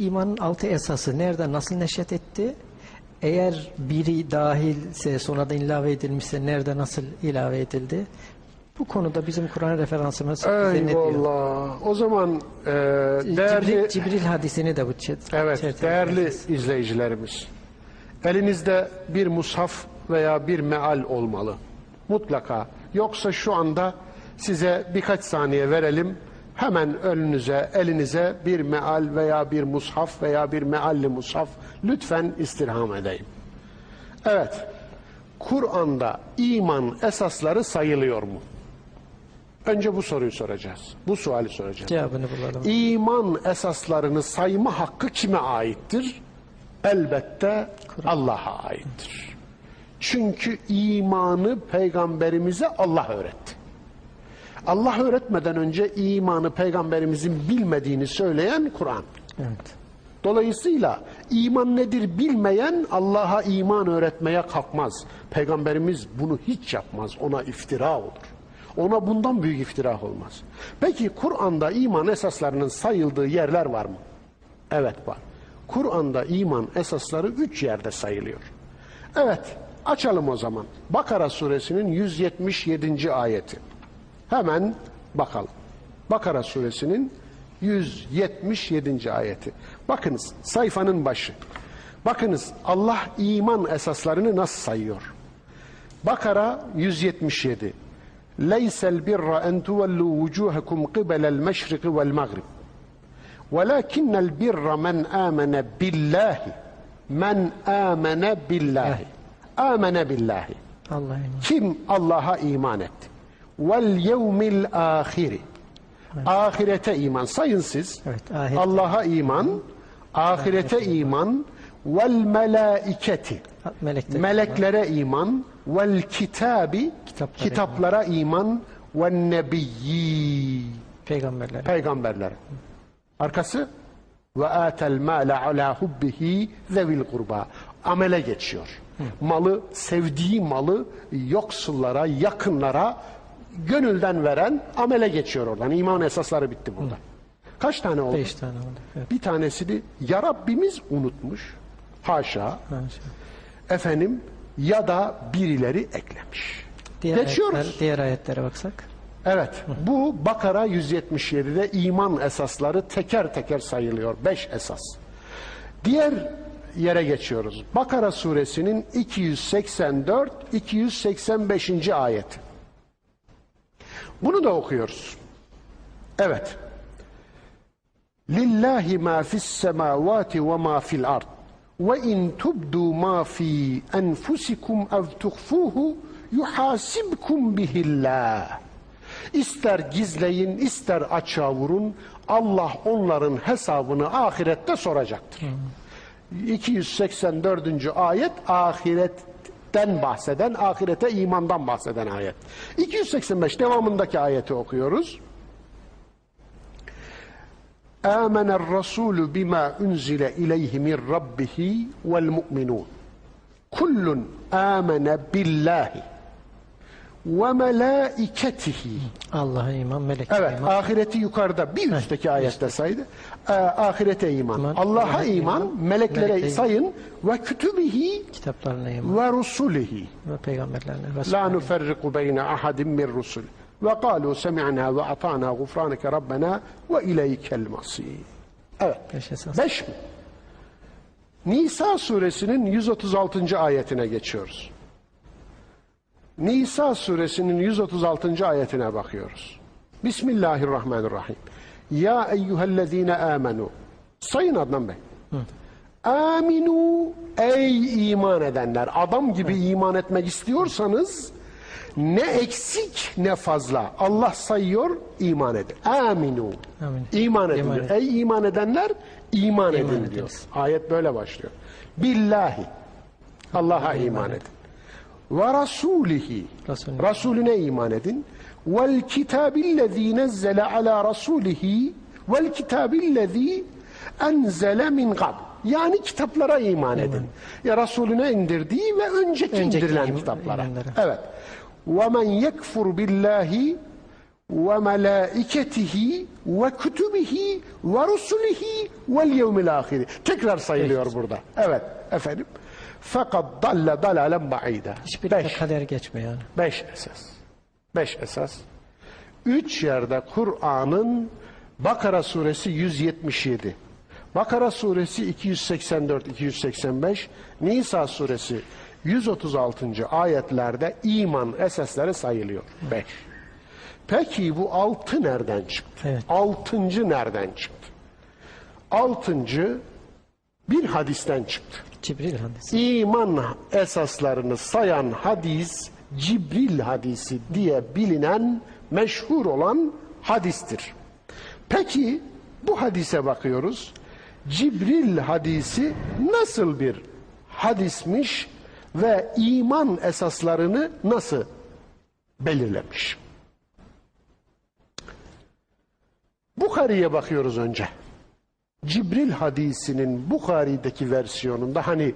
imanın altı esası nerede nasıl neşet etti? Eğer biri dahilse sonradan ilave edilmişse nerede nasıl ilave edildi? Bu konuda bizim Kur'an referansımız? Eyvallah. O zaman e, Cibril, değerli Cibril hadisini de bu Evet, değerli yapacağız. izleyicilerimiz. Elinizde bir mushaf veya bir meal olmalı. Mutlaka. Yoksa şu anda size birkaç saniye verelim. Hemen önünüze, elinize bir meal veya bir mushaf veya bir mealli mushaf lütfen istirham edeyim. Evet. Kur'an'da iman esasları sayılıyor mu? Önce bu soruyu soracağız. Bu suali soracağız. Cevabını bulalım. İman esaslarını sayma hakkı kime aittir? Elbette Allah'a aittir. Çünkü imanı peygamberimize Allah öğretti. Allah öğretmeden önce imanı peygamberimizin bilmediğini söyleyen Kur'an. Evet. Dolayısıyla iman nedir bilmeyen Allah'a iman öğretmeye kalkmaz. Peygamberimiz bunu hiç yapmaz. Ona iftira olur. Ona bundan büyük iftira olmaz. Peki Kur'an'da iman esaslarının sayıldığı yerler var mı? Evet var. Kur'an'da iman esasları üç yerde sayılıyor. Evet açalım o zaman. Bakara suresinin 177. ayeti. Hemen bakalım. Bakara suresinin 177. ayeti. Bakınız sayfanın başı. Bakınız Allah iman esaslarını nasıl sayıyor? Bakara 177. Leysel birra en tuvellu vucuhakum qibelel meşriki vel magrib. Velakinnel birra men amene billahi. Men amene billahi. Amene billahi. Kim Allah'a iman etti? Vel yevmil ahiri. Ahirete iman. Sayın siz. Evet. Allah'a iman, ahirete iman, vel melaiketi. Melekler. Meleklere iman, vel kitabi, Kitaplara kitaplara iman, ve nebiyyi. Peygamberler. Peygamberlere. Arkası ve atel mâle alâ hubbihi zevil kurba. Amele geçiyor. Malı, sevdiği malı yoksullara, yakınlara gönülden veren amele geçiyor oradan. İman esasları bitti burada. Kaç tane oldu? Beş tane oldu. Evet. Bir tanesini ya Rabbimiz unutmuş. Haşa. Maşallah. Efendim ya da birileri eklemiş. Diğer, Geçiyoruz. ayetler, diğer ayetlere baksak. Evet, bu Bakara 177'de iman esasları teker teker sayılıyor. Beş esas. Diğer yere geçiyoruz. Bakara suresinin 284-285. ayeti. Bunu da okuyoruz. Evet. Lillahi ma fis semavati ve ma fil ard. Ve in tubdu ma fi enfusikum ev tuhfuhu yuhasibkum bihillah. İster gizleyin, ister açığa vurun. Allah onların hesabını ahirette soracaktır. 284. ayet ahiretten bahseden, ahirete imandan bahseden ayet. 285 devamındaki ayeti okuyoruz. آمن الرسول بما أنزل إليه من ربه والمؤمنون كل آمن بالله ve melaiketihi. Allah'a iman, meleklere evet, iman. ahireti yukarıda bir üstteki Heh, ayette saydı. Ee, ahirete iman, iman Allah'a iman, iman, meleklere melekle sayın ve kütübihi kitaplarına iman ve rusulihi ve peygamberlerine. La nuferriku beyne ahadin min rusul. Ve kalu semi'na ve ata'na gufranike rabbena ve ileykel masir. Evet. Beş, esas. Beş mi? Nisa suresinin 136. ayetine geçiyoruz. Nisa suresinin 136. ayetine bakıyoruz. Bismillahirrahmanirrahim. Ya eyyühellezine amenu. Sayın Adnan Bey. Aminu ey iman edenler. Adam gibi iman etmek istiyorsanız ne eksik ne fazla. Allah sayıyor iman edin. Aminu. Amin. İman edin. İman diyor. edin. Ey iman edenler iman, edin ediniz. diyor. Ayet böyle başlıyor. Billahi. Allah'a iman edin. Ve rasulihi. Resulüne. İman edin. Vel kitabillezî nezzele ala rasulihi vel kitabillezî enzele min qabl. Yani kitaplara iman edin. Ya Resulüne indirdiği ve önceki, Önceki indirilen im- kitaplara. imanlara. Evet. Ve men yekfur billahi ve melaiketihi ve kütübihi ve rusulihi vel yevmil ahiri. Tekrar sayılıyor burada. Evet efendim. Fakat dalle dalalen ba'ida. Hiçbir Beş. kader geçmiyor yani. Beş esas. Beş esas. Üç yerde Kur'an'ın Bakara suresi 177, Bakara suresi 284-285, Nisa suresi 136. ayetlerde iman esasları sayılıyor. Beş. Peki bu altı nereden çıktı? Evet. Altıncı nereden çıktı? Altıncı bir hadisten çıktı. Cibril hadisi. İman esaslarını sayan hadis Cibril hadisi diye bilinen meşhur olan hadistir. Peki bu hadise bakıyoruz. Cibril hadisi nasıl bir hadismiş ve iman esaslarını nasıl belirlemiş? Bukhari'ye bakıyoruz önce. Cibril hadisinin Bukhari'deki versiyonunda hani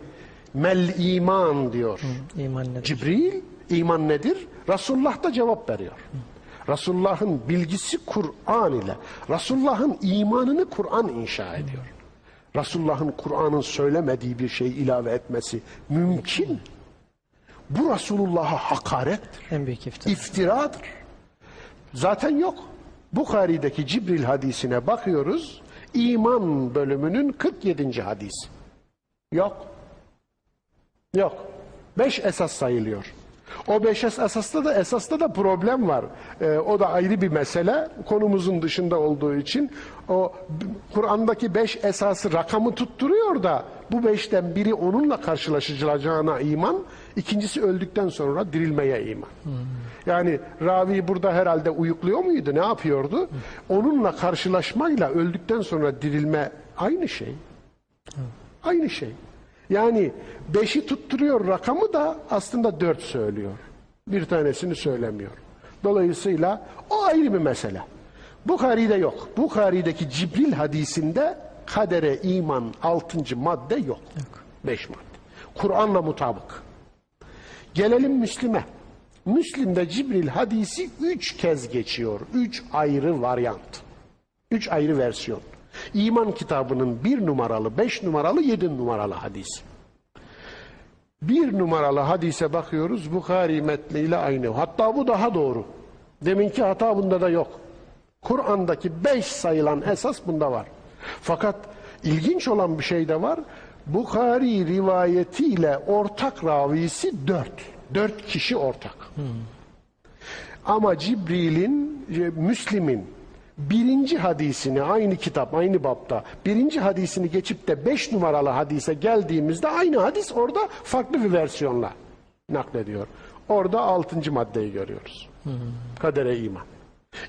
mel iman diyor. İman nedir? Cibril iman nedir? Resulullah da cevap veriyor. Resulullah'ın bilgisi Kur'an ile. Resulullah'ın imanını Kur'an inşa ediyor. Resulullah'ın Kur'an'ın söylemediği bir şey ilave etmesi mümkün. mü? Bu Resulullah'a hakarettir En büyük iftira. iftiradır. Zaten yok. Bukhari'deki Cibril hadisine bakıyoruz. İman bölümünün 47. hadisi. Yok. Yok. Beş esas sayılıyor. O beş es- esasta da esasta da problem var. Ee, o da ayrı bir mesele. Konumuzun dışında olduğu için o Kur'an'daki beş esası rakamı tutturuyor da bu beşten biri onunla karşılaşılacağına iman, ikincisi öldükten sonra dirilmeye iman. Yani ravi burada herhalde uyukluyor muydu? Ne yapıyordu? Onunla karşılaşmayla öldükten sonra dirilme aynı şey. Aynı şey. Yani beşi tutturuyor rakamı da aslında dört söylüyor. Bir tanesini söylemiyor. Dolayısıyla o ayrı bir mesele. Bukhari'de yok. Bukhari'deki Cibril hadisinde kadere iman altıncı madde yok. Beş madde. Kur'an'la mutabık. Gelelim Müslim'e. Müslim'de Cibril hadisi üç kez geçiyor. Üç ayrı varyant. Üç ayrı versiyon. İman kitabının bir numaralı, beş numaralı, yedi numaralı hadisi. Bir numaralı hadise bakıyoruz Bukhari metniyle aynı. Hatta bu daha doğru. Deminki hata bunda da yok. Kur'an'daki beş sayılan esas bunda var. Fakat ilginç olan bir şey de var. Bukhari rivayetiyle ortak ravisi dört. Dört kişi ortak. Ama Cibril'in, e, Müslim'in birinci hadisini aynı kitap, aynı bapta birinci hadisini geçip de beş numaralı hadise geldiğimizde aynı hadis orada farklı bir versiyonla naklediyor. Orada altıncı maddeyi görüyoruz. Kadere iman.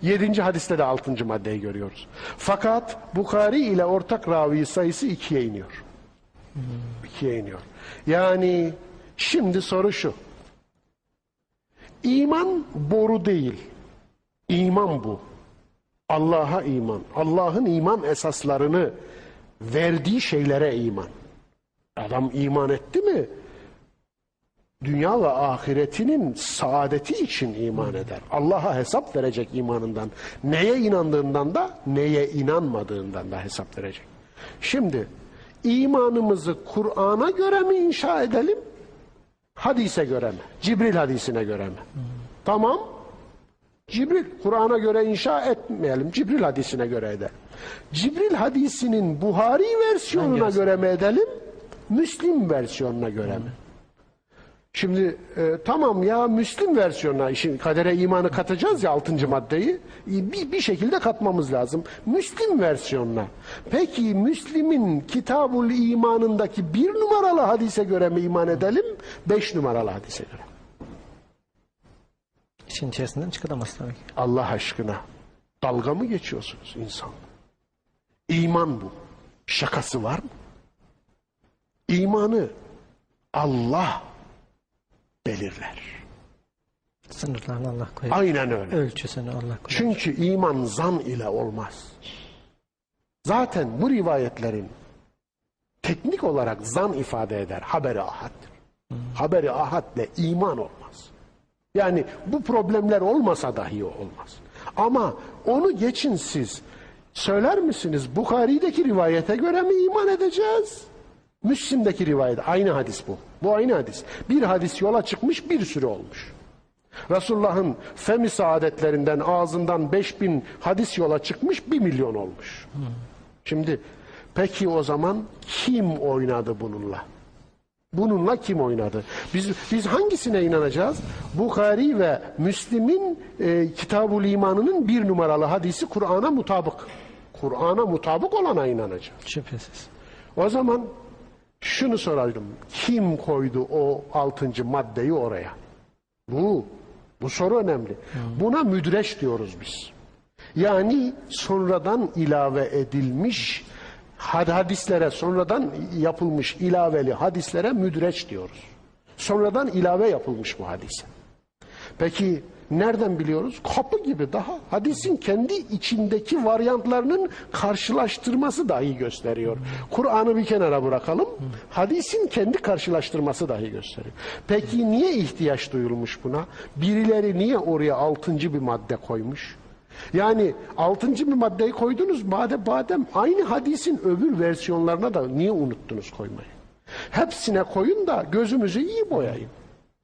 Yedinci hadiste de altıncı maddeyi görüyoruz. Fakat Bukhari ile ortak ravi sayısı ikiye iniyor. İkiye iniyor. Yani şimdi soru şu. İman boru değil. İman bu. Allah'a iman. Allah'ın iman esaslarını verdiği şeylere iman. Adam iman etti mi? Dünya ve ahiretinin saadeti için iman eder. Allah'a hesap verecek imanından. Neye inandığından da neye inanmadığından da hesap verecek. Şimdi imanımızı Kur'an'a göre mi inşa edelim? Hadise göre mi? Cibril hadisine göre mi? Tamam. Cibril Kur'an'a göre inşa etmeyelim. Cibril hadisine göre edelim. Cibril hadisinin Buhari versiyonuna Hangisi? göre mi edelim? Müslim versiyonuna göre mi? Şimdi e, tamam ya Müslim versiyonuna işin kadere imanı katacağız ya altıncı maddeyi e, bir, bir şekilde katmamız lazım. Müslim versiyonuna. Peki Müslim'in kitabul imanındaki bir numaralı hadise göre mi iman edelim? Beş numaralı hadise göre. İşin içerisinden çıkılamaz tabii ki. Allah aşkına dalga mı geçiyorsunuz insan? İman bu. Şakası var mı? İmanı Allah belirler. Sınırlarını Allah koyar. Aynen öyle. Ölçüsünü Allah koyar. Çünkü iman zan ile olmaz. Zaten bu rivayetlerin teknik olarak zan ifade eder. Haberi ahaddır. Haberi ahadle iman olmaz. Yani bu problemler olmasa dahi olmaz. Ama onu geçin siz. Söyler misiniz Bukhari'deki rivayete göre mi iman edeceğiz? Müslim'deki rivayet aynı hadis bu. Bu aynı hadis. Bir hadis yola çıkmış bir sürü olmuş. Resulullah'ın femi saadetlerinden ağzından 5000 hadis yola çıkmış 1 milyon olmuş. Şimdi peki o zaman kim oynadı bununla? Bununla kim oynadı? Biz biz hangisine inanacağız? Bukhari ve Müslim'in e, Kitabul İmanı'nın bir numaralı hadisi Kur'an'a mutabık. Kur'an'a mutabık olana inanacağız. Şüphesiz. O zaman şunu sorardım. Kim koydu o altıncı maddeyi oraya? Bu. Bu soru önemli. Buna müdreş diyoruz biz. Yani sonradan ilave edilmiş had- hadislere, sonradan yapılmış ilaveli hadislere müdreç diyoruz. Sonradan ilave yapılmış bu hadise. Peki nereden biliyoruz? Kapı gibi daha hadisin kendi içindeki varyantlarının karşılaştırması dahi gösteriyor. Kur'an'ı bir kenara bırakalım. Hadisin kendi karşılaştırması dahi gösteriyor. Peki niye ihtiyaç duyulmuş buna? Birileri niye oraya altıncı bir madde koymuş? Yani altıncı bir maddeyi koydunuz badem, badem aynı hadisin öbür versiyonlarına da niye unuttunuz koymayı? Hepsine koyun da gözümüzü iyi boyayın.